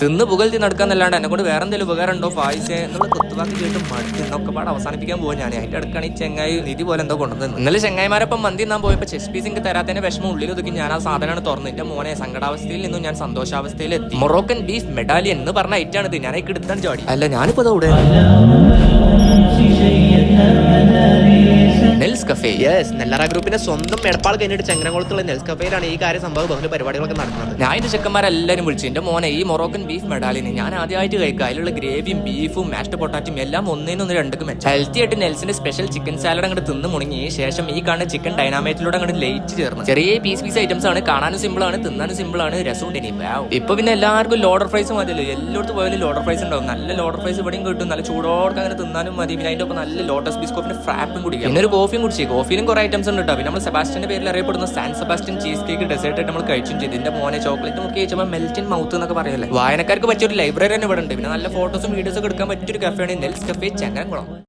തിന്ന് പുകഴ്ത്തി നടക്കാന്നല്ലാണ്ട് എന്നെ കൊണ്ട് വേറെ എന്തെങ്കിലും ഉപകാരം ഉണ്ടോ ഫായിസേ എന്നുള്ള കുത്തുവാക്ക് കേട്ട് മടുത്ത് എന്നൊക്കെ പാടെ അവസാനിപ്പിക്കാൻ പോകും ഞാൻ അതിന്റെ അടുക്കാണ് ഈ ചെങ്ങായി നിധി പോലെ എന്തോ കൊണ്ടുവന്നത്. ഇന്നലെ ചെങ്ങായിമാരപ്പം മന്തി നാൻ പോയപ്പോൾ ചെസ് പീസ് എനിക്ക് തരാത്തതിന്റെ വിഷമം ഉള്ളിൽ ഒതുക്കി ഞാൻ ആ സാധനമാണ് തുറന്നു. എന്റെ മോനെ സങ്കടാവസ്ഥയിൽ നിന്നും ഞാൻ സന്തോഷാവസ്ഥയിൽ എത്തി. മൊറോക്കൻ ബീഫ് മെഡാലി എന്ന് പറഞ്ഞ ഐറ്റാണ് ഇത്. ഞാൻ എടുത്താൻ ചാടി അല്ല ഞാനിപ്പോ നെൽസ് കഫേ യെസ് നെല്ലറ ഗ്രൂപ്പിന്റെ സ്വന്തം എടപ്പാൾ കഴിഞ്ഞിട്ട് ചങ്ങനകുളത്തുള്ള നെൽസ് കഫേയിലാണ് ഈ കാര്യ സംഭവം. ബഹുല പരിപാടികളൊക്കെ നടക്കുന്നത്. ഞാൻ എന്റെ ചെക്കന്മാരെല്ലാരും വിളിച്ചു എന്റെ മോനെ ഈ മൊറോക്കൻ ബീഫ് മെഡാലിന് ഞാൻ ആദ്യമായിട്ട് കഴിക്കുക. അതിലുള്ള ഗ്രേവിയും ബീഫും മാഷ്ഡ് പൊട്ടാറ്റും എല്ലാം ഒന്നിനൊന്ന് രണ്ടും മെച്ചം ഹെൽത്തി ആയിട്ട് നെൽസിന്റെ സ്പെഷ്യൽ ചിക്കൻ സാലഡ് അങ്ങോട്ട് തിന്ന് മുണങ്ങി ശേഷം ഈ കാണുന്ന ചിക്കൻ ഡൈനാമേറ്റിലൂടെ അങ്ങോട്ട് ലയിച്ച് ചേർന്ന്. ചെറിയ പീസ് പീസ് ഐറ്റംസ് ആണ്. കാണാനും സിമ്പിൾ ആണ് തിന്നാനും സിമ്പിൾ ആണ്. രസവും ഇനി ഇപ്പൊ. പിന്നെ എല്ലാവർക്കും ലോഡർ ഫ്രൈസ് മതിയല്ലോ. എല്ലായിടത്തും പോയാലും ലോഡർ ഫ്രൈസ് ഉണ്ടാവും. നല്ല ലോഡർ ഫ്രൈസ് ഇവിടെയും കിട്ടും. നല്ല ചൂടോടെ അങ്ങനെ തിന്നാനും മതി. പിന്നെ അതിന്റെ ഒപ്പം നല്ല ലോട്ടസ് ബിസ്കോപ്പിന്റെ ഫ്രാപ്പും കുടിക്കും. പിന്നെ ഒരു കോഫിയും കുടിച്ചു കോഫിയിലും കുറെ ഐറ്റംസ് ഉണ്ട് കേട്ടോ പിന്നെ നമ്മൾ സെബാസ്റ്റിന്റെ പേരിൽ അറിയപ്പെടുന്ന San Sebastian cheesecake dessert ആയിട്ട് നമ്മൾ കഴിച്ചും ചെയ്തു. ഇതിന്റെ മോനെ ചോക്ലേറ്റ് നമുക്ക് കഴിച്ചപ്പോൾ മെൽറ്റിൻ മൗത്ത് എന്നൊക്കെ പറയല്ലേ? വായനക്കാർക്ക് പറ്റിയൊരു ലൈബ്രറി തന്നെ ഇവിടെ ഉണ്ട്. പിന്നെ നല്ല ഫോട്ടോസും വീഡിയോസും എടുക്കാൻ പറ്റിയൊരു കഫേയാണ് നെൽസ് കഫേ ചങ്ങരംകുളം